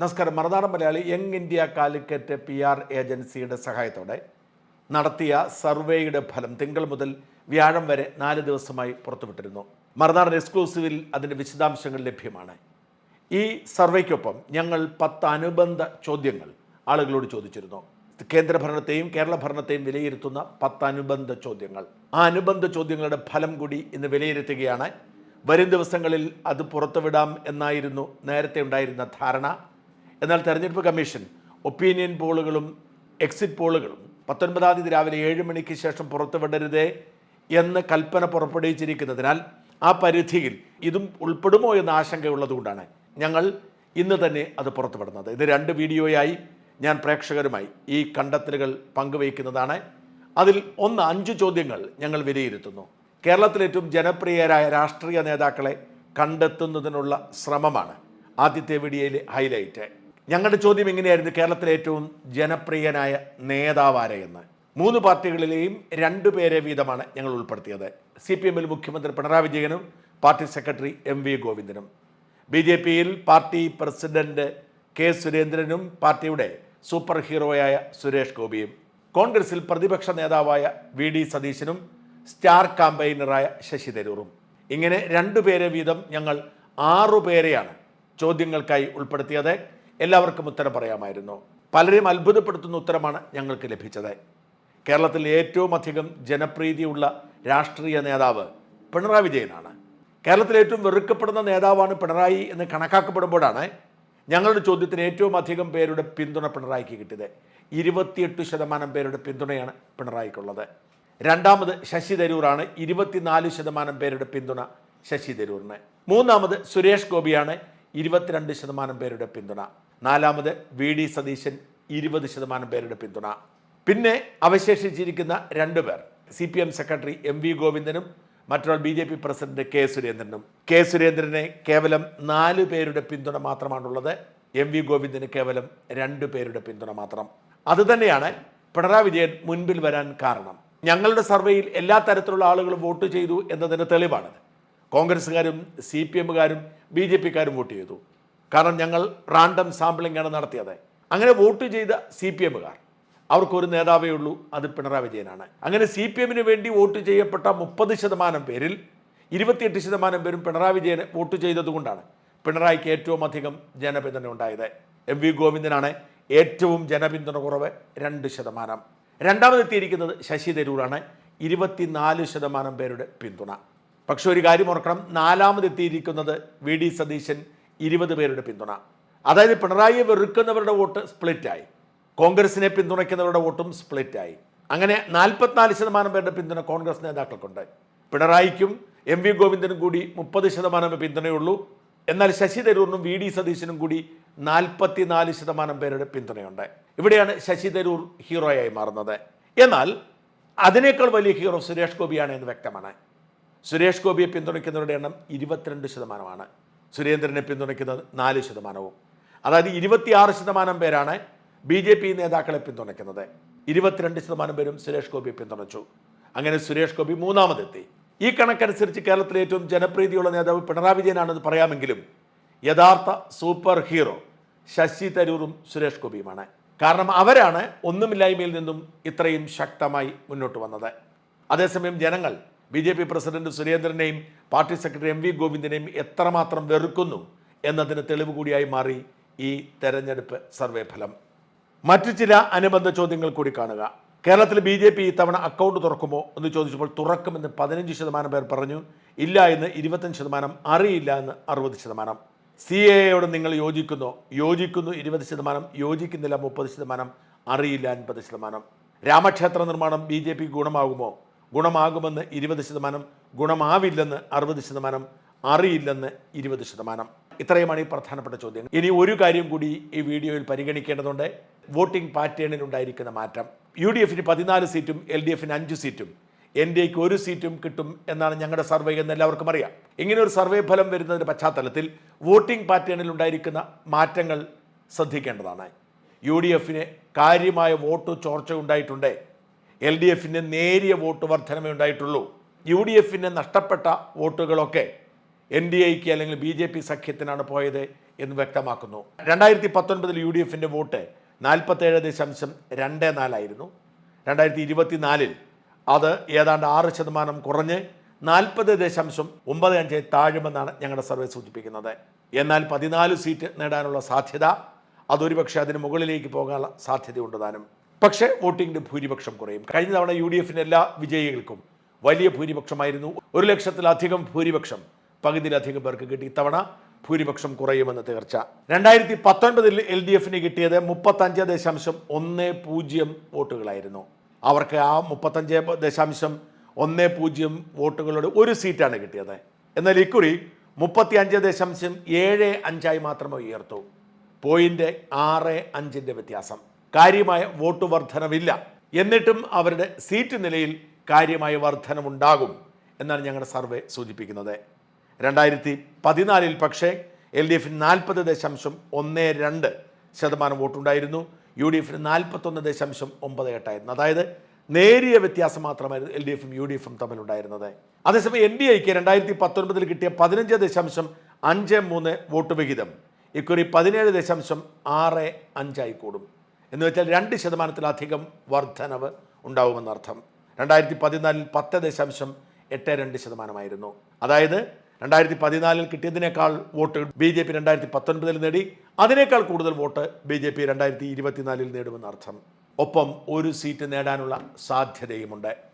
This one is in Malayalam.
നമസ്കാരം. Marunadan Malayali young India Calicut P R ഏജൻസിയുടെ സഹായത്തോടെ നടത്തിയ സർവേയുടെ ഫലം തിങ്കൾ മുതൽ വ്യാഴം വരെ നാല് ദിവസമായി പുറത്തുവിട്ടിരുന്നു. മറുനാടൻ എക്സ്ക്ലൂസീവിൽ അതിന്റെ വിശദാംശങ്ങൾ ലഭ്യമാണ്. ഈ സർവേക്കൊപ്പം ഞങ്ങൾ പത്ത് അനുബന്ധ ചോദ്യങ്ങൾ ആളുകളോട് ചോദിച്ചിരുന്നു. കേന്ദ്ര ഭരണത്തെയും കേരള ഭരണത്തെയും വിലയിരുത്തുന്ന പത്ത് അനുബന്ധ ചോദ്യങ്ങൾ. ആ അനുബന്ധ ചോദ്യങ്ങളുടെ ഫലം കൂടി ഇന്ന് വിലയിരുത്തുകയാണ്. വരും ദിവസങ്ങളിൽ അത് പുറത്തുവിടാം എന്നായിരുന്നു നേരത്തെ ഉണ്ടായിരുന്ന ധാരണ. എന്നാൽ തെരഞ്ഞെടുപ്പ് കമ്മീഷൻ ഒപ്പീനിയൻ പോളുകളും എക്സിറ്റ് പോളുകളും പത്തൊൻപതാം തീയതി രാവിലെ ഏഴ് മണിക്ക് ശേഷം പുറത്തുവിടരുതേ എന്ന് കൽപ്പന പുറപ്പെടുവിച്ചിരിക്കുന്നതിനാൽ ആ പരിധിയിൽ ഇതും ഉൾപ്പെടുമോ എന്ന ആശങ്കയുള്ളതുകൊണ്ടാണ് ഞങ്ങൾ ഇന്ന് തന്നെ അത് പുറത്തുവിടുന്നത്. ഇത് രണ്ട് വീഡിയോയായി ഞാൻ പ്രേക്ഷകരുമായി ഈ കണ്ടെത്തലുകൾ പങ്കുവയ്ക്കുന്നതാണ്. അതിൽ ഒന്ന് അഞ്ച് ചോദ്യങ്ങൾ ഞങ്ങൾ വിലയിരുത്തുന്നു. കേരളത്തിലെ ഏറ്റവും ജനപ്രിയരായ രാഷ്ട്രീയ നേതാക്കളെ കണ്ടെത്തുന്നതിനുള്ള ശ്രമമാണ് ആദ്യത്തെ വീഡിയോയിലെ ഹൈലൈറ്റ്. ഞങ്ങളുടെ ചോദ്യം എങ്ങനെയായിരുന്നു കേരളത്തിലെ ഏറ്റവും ജനപ്രിയനായ നേതാവാരെയെന്ന് മൂന്ന് പാർട്ടികളിലെയും രണ്ടു പേരെ വീതമാണ് ഞങ്ങൾ ഉൾപ്പെടുത്തിയത്. സി പി എമ്മിൽ മുഖ്യമന്ത്രി പിണറായി വിജയനും പാർട്ടി സെക്രട്ടറി എം വി ഗോവിന്ദനും. ബി ജെ പിയിൽ പാർട്ടി പ്രസിഡന്റ് കെ സുരേന്ദ്രനും പാർട്ടിയുടെ സൂപ്പർ ഹീറോയായ സുരേഷ് ഗോപിയും. കോൺഗ്രസിൽ പ്രതിപക്ഷ നേതാവായ വി ഡി സതീശനും സ്റ്റാർ കാമ്പയിനറായ ശശി തരൂറും. ഇങ്ങനെ രണ്ടു പേരെ വീതം ഞങ്ങൾ ആറുപേരെയാണ് ചോദ്യങ്ങൾക്കായി ഉൾപ്പെടുത്തിയത്. എല്ലാവർക്കും ഉത്തരം പറയാമായിരുന്നു. പലരെയും അത്ഭുതപ്പെടുത്തുന്ന ഉത്തരമാണ് ഞങ്ങൾക്ക് ലഭിച്ചത്. കേരളത്തിൽ ഏറ്റവും അധികം ജനപ്രീതിയുള്ള രാഷ്ട്രീയ നേതാവ് പിണറായി വിജയനാണ്. കേരളത്തിൽ ഏറ്റവും വെറുക്കപ്പെടുന്ന നേതാവാണ് പിണറായി എന്ന് കണക്കാക്കപ്പെടുമ്പോഴാണ് ഞങ്ങളുടെ ചോദ്യത്തിന് ഏറ്റവും അധികം പേരുടെ പിന്തുണ പിണറായിക്ക് കിട്ടിയത്. ഇരുപത്തിയെട്ട് ശതമാനം പേരുടെ പിന്തുണയാണ് പിണറായിക്കുള്ളത്. രണ്ടാമത് ശശി തരൂറാണ് ഇരുപത്തിനാല് ശതമാനം പേരുടെ പിന്തുണ ശശി തരൂറിന് മൂന്നാമത് സുരേഷ് ഗോപിയാണ്. ഇരുപത്തിരണ്ട് ശതമാനം പേരുടെ പിന്തുണ. നാലാമത് വി ഡി സതീശൻ ഇരുപത് ശതമാനം പേരുടെ പിന്തുണ. പിന്നെ അവശേഷിച്ചിരിക്കുന്ന രണ്ടു പേർ C P M secretary M V ഗോവിന്ദനും മറ്റൊരാൾ B J P president K സുരേന്ദ്രനും. കെ സുരേന്ദ്രന് കേവലം നാല് പേരുടെ പിന്തുണ മാത്രമാണുള്ളത്. എം വി ഗോവിന്ദന് കേവലം രണ്ടു പേരുടെ പിന്തുണ മാത്രം. അതുതന്നെയാണ് പിണറായി വിജയൻ മുൻപിൽ വരാൻ കാരണം. ഞങ്ങളുടെ സർവേയിൽ എല്ലാ തരത്തിലുള്ള ആളുകളും വോട്ട് ചെയ്തു എന്നതിന് തെളിവാണത്. കോൺഗ്രസ്സുകാരും സി പി എമ്മുകാരും ബി ജെ പിക്കാരും വോട്ട് ചെയ്തു. കാരണം ഞങ്ങൾ റാൻഡം സാമ്പിളിംഗ് ആണ് നടത്തിയത്. അങ്ങനെ വോട്ട് ചെയ്ത സി പി എമ്മുകാർ അവർക്കൊരു നേതാവേ ഉള്ളൂ അത് പിണറായി വിജയനാണ്. അങ്ങനെ സി പി എമ്മിന് വേണ്ടി വോട്ട് ചെയ്യപ്പെട്ട മുപ്പത് ശതമാനം പേരിൽ ഇരുപത്തിയെട്ട് ശതമാനം പേരും പിണറായി വിജയന് വോട്ട് ചെയ്തതുകൊണ്ടാണ് പിണറായിക്ക് ഏറ്റവും അധികം ജനപിന്തുണ ഉണ്ടായത്. എം വി ഗോവിന്ദനാണ് ഏറ്റവും ജനപിന്തുണ കുറവ് രണ്ട് ശതമാനം. രണ്ടാമതെത്തിയിരിക്കുന്നത് ശശി തരൂറാണ് ഇരുപത്തിനാല് ശതമാനം പേരുടെ പിന്തുണ. പക്ഷെ ഒരു കാര്യം ഓർക്കണം നാലാമതെത്തിയിരിക്കുന്നത് വി ഡി സതീശൻ ഇരുപത് പേരുടെ പിന്തുണ. അതായത് പിണറായിയെ വെറുക്കുന്നവരുടെ വോട്ട് സ്പ്ലിറ്റായി. കോൺഗ്രസിനെ പിന്തുണയ്ക്കുന്നവരുടെ വോട്ടും സ്പ്ലിറ്റായി. അങ്ങനെ നാൽപ്പത്തിനാല് ശതമാനം പേരുടെ പിന്തുണ കോൺഗ്രസ് നേതാക്കൾക്കുണ്ട്. പിണറായിക്കും എം വി ഗോവിന്ദനും കൂടി മുപ്പത് ശതമാനം പിന്തുണയുള്ളൂ. എന്നാൽ ശശി തരൂറിനും വി ഡി സതീശനും കൂടി നാൽപ്പത്തിനാല് ശതമാനം പേരുടെ പിന്തുണയുണ്ട്. ഇവിടെയാണ് ശശി തരൂർ ഹീറോയായി മാറുന്നത്. എന്നാൽ അതിനേക്കാൾ വലിയ ഹീറോ സുരേഷ് ഗോപിയാണ് എന്ന് വ്യക്തമാണ്. സുരേഷ് ഗോപിയെ പിന്തുണയ്ക്കുന്നവരുടെ എണ്ണം ഇരുപത്തിരണ്ട് ശതമാനമാണ്. സുരേന്ദ്രനെ പിന്തുണയ്ക്കുന്നത് നാല് ശതമാനവും. അതായത് ഇരുപത്തിയാറ് ശതമാനം പേരാണ് ബി ജെ പി നേതാക്കളെ പിന്തുണയ്ക്കുന്നത്. ഇരുപത്തിരണ്ട് ശതമാനം പേരും സുരേഷ് ഗോപി പിന്തുണച്ചു. അങ്ങനെ സുരേഷ് ഗോപി മൂന്നാമതെത്തി. ഈ കണക്കനുസരിച്ച് കേരളത്തിലെ ഏറ്റവും ജനപ്രീതിയുള്ള നേതാവ് പിണറായി വിജയനാണെന്ന് പറയാമെങ്കിലും യഥാർത്ഥ സൂപ്പർ ഹീറോ ശശി തരൂറും സുരേഷ് ഗോപിയുമാണ്. കാരണം അവരാണ് ഒന്നുമില്ലായ്മയിൽ നിന്നും ഇത്രയും ശക്തമായി മുന്നോട്ട് വന്നത്. അതേസമയം ജനങ്ങൾ ബി ജെ പി പ്രസിഡന്റ് സുരേന്ദ്രനെയും പാർട്ടി സെക്രട്ടറി എം വി ഗോവിന്ദനെയും എത്രമാത്രം വെറുക്കുന്നു എന്നതിന് തെളിവ് കൂടിയായി മാറി ഈ തെരഞ്ഞെടുപ്പ് സർവേ ഫലം. മറ്റു ചില അനുബന്ധ ചോദ്യങ്ങൾ കൂടി കാണുക. കേരളത്തിൽ ബി ജെ പി ഇത്തവണ അക്കൗണ്ട് തുറക്കുമോ എന്ന് ചോദിച്ചപ്പോൾ തുറക്കുമെന്ന് പതിനഞ്ച് ശതമാനം പേർ പറഞ്ഞു. ഇല്ല എന്ന് ഇരുപത്തഞ്ച് ശതമാനം അറിയില്ല എന്ന് അറുപത് ശതമാനം. സി എ എയോട് നിങ്ങൾ യോജിക്കുന്നു? യോജിക്കുന്നു ഇരുപത് ശതമാനം. യോജിക്കുന്നില്ല മുപ്പത് ശതമാനം. അറിയില്ല അൻപത് ശതമാനം. രാമക്ഷേത്ര നിർമ്മാണം ബി ജെ പി ഗുണമാകുമോ? ഗുണമാകുമെന്ന് ഇരുപത് ശതമാനം ഗുണമാവില്ലെന്ന് അറുപത് ശതമാനം അറിയില്ലെന്ന് ഇരുപത് ശതമാനം. ഇത്രയുമാണ് ഈ പ്രധാനപ്പെട്ട ചോദ്യം ഇനി ഒരു കാര്യം കൂടി ഈ വീഡിയോയിൽ പരിഗണിക്കേണ്ടതുണ്ട്. വോട്ടിംഗ് പാറ്റേണിൽ ഉണ്ടായിരിക്കുന്ന മാറ്റം. യു ഡി എഫിന് പതിനാല് സീറ്റും എൽ ഡി എഫിന് അഞ്ച് സീറ്റും. എൻ ഡി എക്ക് ഒരു സീറ്റും കിട്ടും എന്നാണ് ഞങ്ങളുടെ സർവേ എന്ന് എല്ലാവർക്കും അറിയാം. ഇങ്ങനെ ഒരു സർവേ ഫലം വരുന്നതിന്റെ പശ്ചാത്തലത്തിൽ വോട്ടിംഗ് പാറ്റേണിൽ ഉണ്ടായിരിക്കുന്ന മാറ്റങ്ങൾ ശ്രദ്ധിക്കേണ്ടതാണ്. യു ഡി എഫിന് കാര്യമായ വോട്ട് ചോർച്ച ഉണ്ടായിട്ടുണ്ട്. എൽ ഡി എഫിന് നേരിയ വോട്ട് വർധനമേ ഉണ്ടായിട്ടുള്ളൂ. യു ഡി എഫിന് നഷ്ടപ്പെട്ട വോട്ടുകളൊക്കെ എൻ ഡി എക്ക് അല്ലെങ്കിൽ ബി ജെ പി സഖ്യത്തിനാണ് പോയത് എന്ന് വ്യക്തമാക്കുന്നു. രണ്ടായിരത്തി പത്തൊൻപതിൽ യു ഡി എഫിന്റെ വോട്ട് നാൽപ്പത്തേഴ് ദശാംശം രണ്ട് നാലായിരുന്നു. രണ്ടായിരത്തി ഇരുപത്തിനാലിൽ അത് ഏതാണ്ട് ആറ് ശതമാനം കുറഞ്ഞ് നാൽപ്പത് ദശാംശം ഒമ്പത് അഞ്ച് താഴുമെന്നാണ് ഞങ്ങളുടെ സർവേ സൂചിപ്പിക്കുന്നത്. എന്നാൽ പതിനാല് സീറ്റ് നേടാനുള്ള സാധ്യത അതൊരു പക്ഷേ അതിന് മുകളിലേക്ക് പോകാനുള്ള സാധ്യതയുണ്ട് താനും. പക്ഷേ വോട്ടിങ്ങിന്റെ ഭൂരിപക്ഷം കുറയും. കഴിഞ്ഞ തവണ യു ഡി എഫിന്റെ എല്ലാ വിജയികൾക്കും വലിയ ഭൂരിപക്ഷമായിരുന്നു. ഒരു ലക്ഷത്തിലധികം ഭൂരിപക്ഷം പകുതിയിലധികം പേർക്ക് കിട്ടി. ഇത്തവണ ഭൂരിപക്ഷം കുറയുമെന്ന് തീർച്ച. രണ്ടായിരത്തി പത്തൊൻപതിൽ എൽ ഡി എഫിന് കിട്ടിയത് മുപ്പത്തഞ്ച് ദശാംശം ഒന്ന് പൂജ്യം വോട്ടുകളായിരുന്നു. അവർക്ക് ആ മുപ്പത്തഞ്ച് ദശാംശം ഒന്ന് പൂജ്യം വോട്ടുകളുടെ ഒരു സീറ്റാണ് കിട്ടിയത്. എന്നാൽ ഇക്കുറി മുപ്പത്തി അഞ്ച് ദശാംശം ഏഴ് അഞ്ചായി മാത്രമേ ഉയർത്തൂ. പോയിന്റ് ആറ് അഞ്ചിന്റെ വ്യത്യാസം. കാര്യമായ വോട്ട് വർധനവില്ല. എന്നിട്ടും അവരുടെ സീറ്റ് നിലയിൽ കാര്യമായ വർധനമുണ്ടാകും എന്നാണ് ഞങ്ങളുടെ സർവേ സൂചിപ്പിക്കുന്നത്. രണ്ടായിരത്തി പതിനാലിൽ പക്ഷേ എൽ ഡി എഫിന് നാൽപ്പത് ദശാംശം ഒന്ന് രണ്ട് ശതമാനം വോട്ടുണ്ടായിരുന്നു. യു ഡി എഫിന് നാൽപ്പത്തൊന്ന് ദശാംശം ഒമ്പത് എട്ടായിരുന്നു. അതായത് നേരിയ വ്യത്യാസം മാത്രമായിരുന്നു എൽ ഡി എഫും യു ഡി എഫും തമ്മിലുണ്ടായിരുന്നത്. അതേസമയം എൻ ഡി എക്ക് രണ്ടായിരത്തി പത്തൊൻപതിൽ കിട്ടിയ പതിനഞ്ച് ദശാംശം അഞ്ച് മൂന്ന് വോട്ട് വിഹിതം. ഇക്കുറി പതിനേഴ് ദശാംശം ആറ് അഞ്ചായി കൂടും. എന്ന് വെച്ചാൽ രണ്ട് ശതമാനത്തിലധികം വർധനവ് ഉണ്ടാവുമെന്നർത്ഥം. രണ്ടായിരത്തി പതിനാലിൽ പത്ത് ദശാംശം എട്ട് രണ്ട് ശതമാനമായിരുന്നു. അതായത് രണ്ടായിരത്തി പതിനാലിൽ കിട്ടിയതിനേക്കാൾ വോട്ട് ബി ജെ പി രണ്ടായിരത്തി പത്തൊൻപതിൽ നേടി അതിനേക്കാൾ കൂടുതൽ വോട്ട് ബി ജെ പി രണ്ടായിരത്തി ഇരുപത്തിനാലിൽ നേടുമെന്നർത്ഥം. ഒപ്പം ഒരു സീറ്റ് നേടാനുള്ള സാധ്യതയുമുണ്ട്.